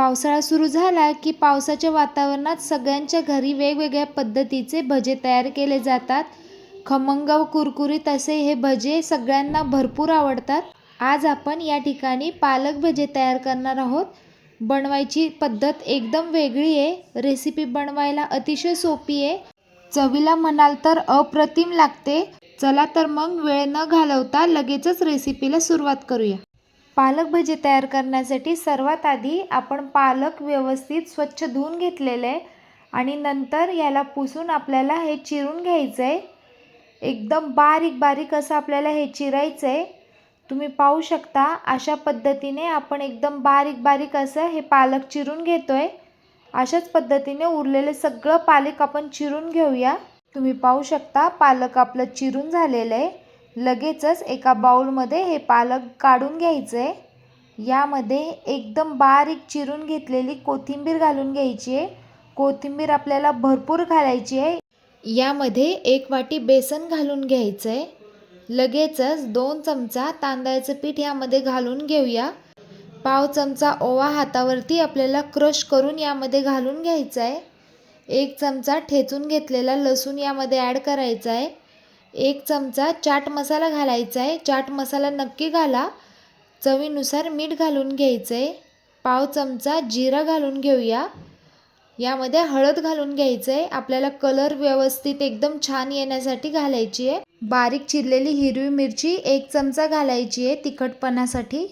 पावसाळा सुरू झाला की पावसाच्या वातावरणात सगळ्यांच्या घरी वेगवेगळ्या पद्धतीचे भजे तयार केले जातात. खमंग व कुरकुरीत असे हे भजे सगळ्यांना भरपूर आवडतात. आज आपण या ठिकाणी पालक भजे तयार करणार आहोत. बनवायची पद्धत एकदम वेगळी आहे. रेसिपी बनवायला अतिशय सोपी आहे. चवीला म्हणाल तर अप्रतिम लागते. चला तर मग वेळ न घालवता लगेचच रेसिपीला सुरुवात करूया. पालक भजी तयार करण्यासाठी सर्वात आधी आपण पालक व्यवस्थित स्वच्छ धुवून घेतलेलं आहे आणि नंतर याला पुसून आपल्याला हे चिरून घ्यायचं आहे एकदम बारीक बारीक असं आपल्याला हे चिरायचं आहे तुम्ही पाहू शकता अशा पद्धतीने आपण एकदम बारीक बारीक असं हे पालक चिरून घेतो आहे अशाच पद्धतीने उरलेले सगळं पालक आपण चिरून घेऊया. तुम्ही पाहू शकता पालक आपलं चिरून झालेलं आहे. लगेचच एका बाऊलमध्ये हे पालक काढून घ्यायचं. आहे यामध्ये एकदम बारीक चिरून घेतलेली कोथिंबीर घालून घ्यायची आहे. कोथिंबीर आपल्याला भरपूर घालायची आहे. यामध्ये एक वाटी बेसन घालून घ्यायचं आहे लगेचच दोन चमचा तांदळाचं पीठ यामध्ये घालून घेऊया. पाव चमचा ओवा हातावरती आपल्याला क्रश करून यामध्ये घालून घ्यायचा आहे एक चमचा ठेचून घेतलेला लसूण यामध्ये ॲड करायचा आहे एक चमचा चाट मसाला घालायचा आहे चाट मसाला नक्की घाला. चवीनुसार मीठ घालून घ्यायचं आहे पाव चमचा जिरा घालून घेऊया. यामध्ये हळद घालून घ्यायचं आहे आपल्याला कलर व्यवस्थित एकदम छान येण्यासाठी घालायची आहे बारीक चिरलेली हिरवी मिरची एक चमचा घालायची आहे तिखटपणासाठी.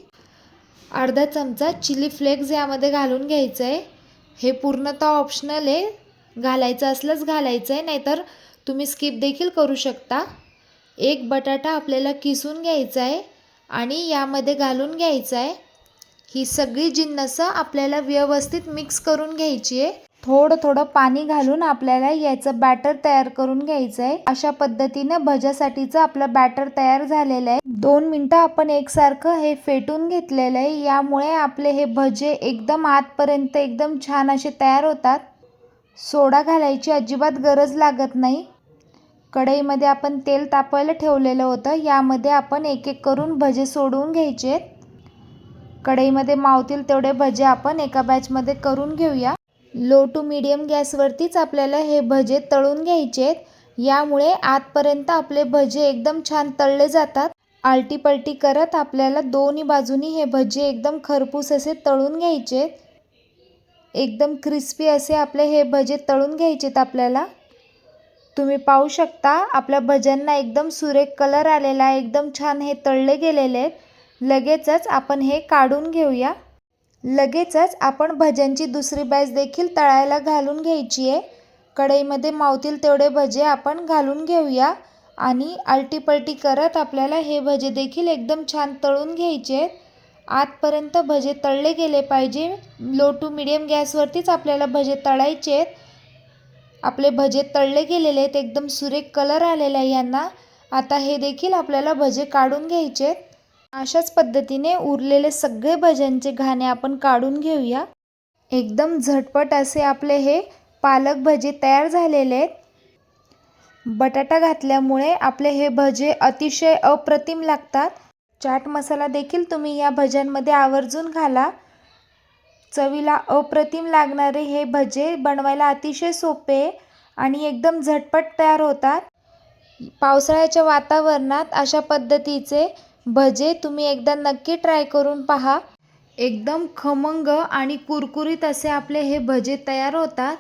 अर्धा चमचा चिली फ्लेक्स यामध्ये घालून घ्यायचं आहे हे पूर्णतः ऑप्शनल आहे. घालायचं असलंच घालायचं आहे नाहीतर तुम्ही स्किप देखील करू शकता. एक बटाटा आपल्याला किसून घ्यायचा आहे आणि यामध्ये घालून घ्यायचा आहे. ही सगळी जिन्नसं आपल्याला व्यवस्थित मिक्स करून घ्यायची आहे. थोडं थोडं पाणी घालून आपल्याला याचं बॅटर तयार करून घ्यायचं आहे. अशा पद्धतीनं भज्यासाठीचं आपलं बॅटर तयार झालेलं आहे. दोन मिनटं आपण एकसारखं हे फेटून घेतलेलं आहे. यामुळे आपले हे भजे एकदम आतपर्यंत एकदम छान असे तयार होतात. सोडा घालायची अजिबात गरज लागत नाही. कढईमध्ये आपण तेल तापायला ठेवलेलं होतं. यामध्ये आपण एक एक करून भजे सोडवून घ्यायचे. आहेत कढईमध्ये मावतील तेवढे भजे आपण एका बॅचमध्ये करून घेऊया. लो टू मिडियम गॅसवरतीच आपल्याला हे भजे तळून घ्यायचे आहेत. यामुळे आतपर्यंत आपले भजे एकदम छान तळले जातात. आलटीपलटी करत आपल्याला दोन्ही बाजूनी हे भजे एकदम खरपूस असे तळून घ्यायचे आहेत. एकदम क्रिस्पी असे आपले हे भजे तळून घ्यायचेत आपल्याला. तुम्ही पाहू शकता आपल्या भज्यांना एकदम सुरेख कलर आलेला आहे एकदम छान हे तळले गेलेले आहेत. लगेचच आपण हे काढून घेऊया. लगेचच आपण भज्यांची दुसरी बॅच देखील तळायला घालून घ्यायची आहे. कढईमध्ये मावतील तेवढे भजे आपण घालून घेऊया आणि आलटीपलटी करत आपल्याला हे भजे देखील एकदम छान तळून घ्यायचे आहेत. आतपर्यंत भजे तळले गेले पाहिजे. लो टू मिडियम गॅसवरतीच आपल्याला भजे तळायचे आहेत. आपले भजे तळले गेलेले आहेत एकदम सुरेख कलर आलेला आहे यांना. आता हे देखील आपल्याला भजे काढून घ्यायचे आहेत. अशाच पद्धतीने उरलेले सगळे भज्यांचे घाणे आपण काढून घेऊया. एकदम झटपट असे आपले हे पालक भजे तयार झालेले आहेत. बटाटा घातल्यामुळे आपले हे भजे अतिशय अप्रतिम लागतात. चाट मसाला देखील तुम्ही या भज्यांमध्ये आवर्जून घाला. चवीला अप्रतिम लागणारे हे भजे बनवायला अतिशय सोपे आणि एकदम झटपट तयार होतात. पावसाळ्याच्या वातावरणात अशा पद्धतीचे भजे तुम्ही एकदा नक्की ट्राय करून पहा. एकदम खमंग आणि कुरकुरीत असे आपले हे भजे तयार होतात.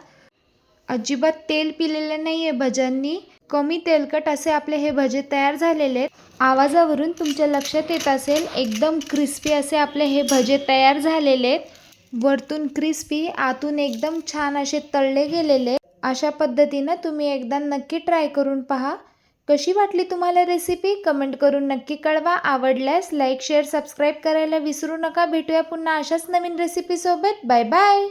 अजिबात तेल पिलेले नाही आहे भज्यांनी. कमी तेलकट असे आपले हे भजे तयार झालेले आहेत. आवाजावरून तुमच्या लक्षात येत असेल एकदम क्रिस्पी असे आपले हे भजे तयार झालेले आहेत. वरतून क्रिस्पी आतून एकदम छान असे तळले गेलेले. अशा पद्धतीनं तुम्ही एकदा नक्की ट्राय करून पहा. कशी वाटली तुम्हाला रेसिपी कमेंट करून नक्की कळवा. आवडल्यास लाईक शेअर सबस्क्राईब करायला विसरू नका. भेटूया पुन्हा अशाच नवीन रेसिपीसोबत बाय बाय